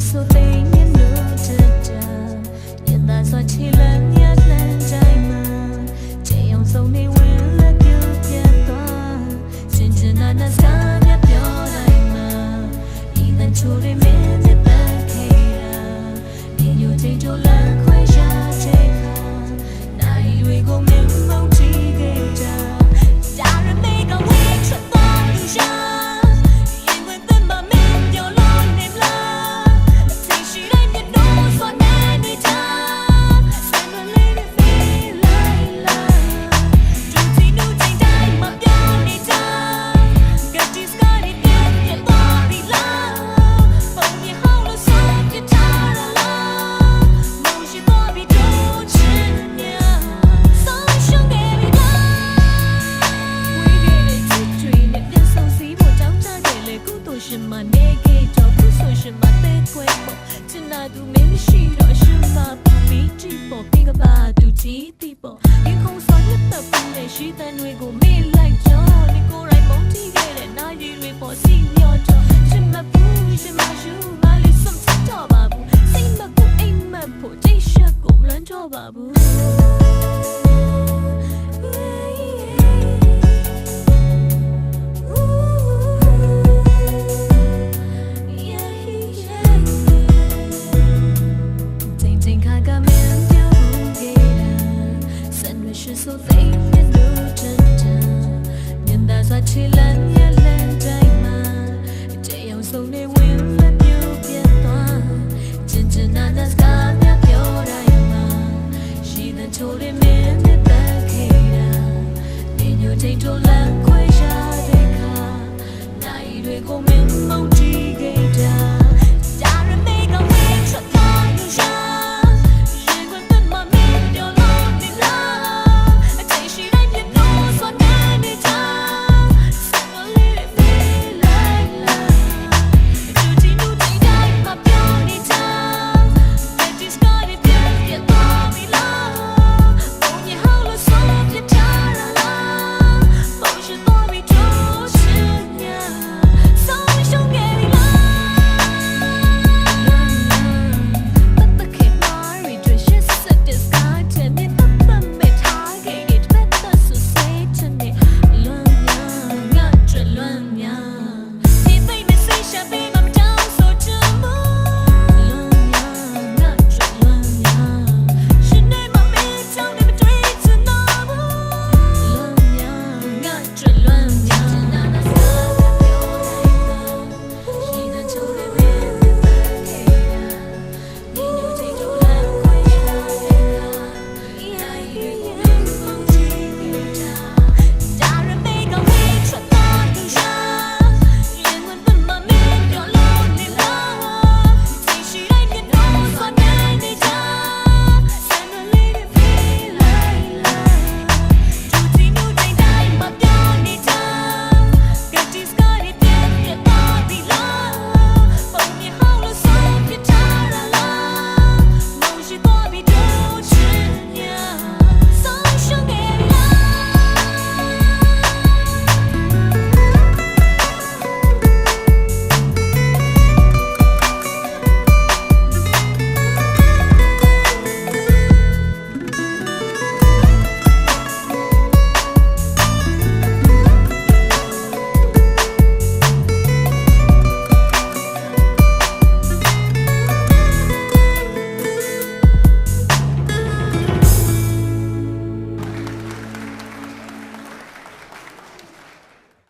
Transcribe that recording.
so thing you know to do you that's what you love ခွဲဖို့ချင်နာသူမင်းမရှိတော့ရှင်မပူပြီးကြည့်ဖို့ပြင်ကပါသူကြည့်သည်ပေါ့ဒီခုံစောနှစ်သက်ပြီးနဲ့ရှိတဲ့တွေကိုမေ့လိုက်ကြောဒီကိုယ်တိုင်မုန်းတီးခဲ့တဲ့နာရီတွေပေါ်စီမျောတော့ရှင်မပူရှင်မရှိမလေးစုံချတော့ပါဘူးစိတ်မပူအိမ်မက်ဖို့တိတ်ရှက်ကိုမလွမ်းတော့ပါဘူး 是所飞面路真真，年打算起来也冷在吗？这样送你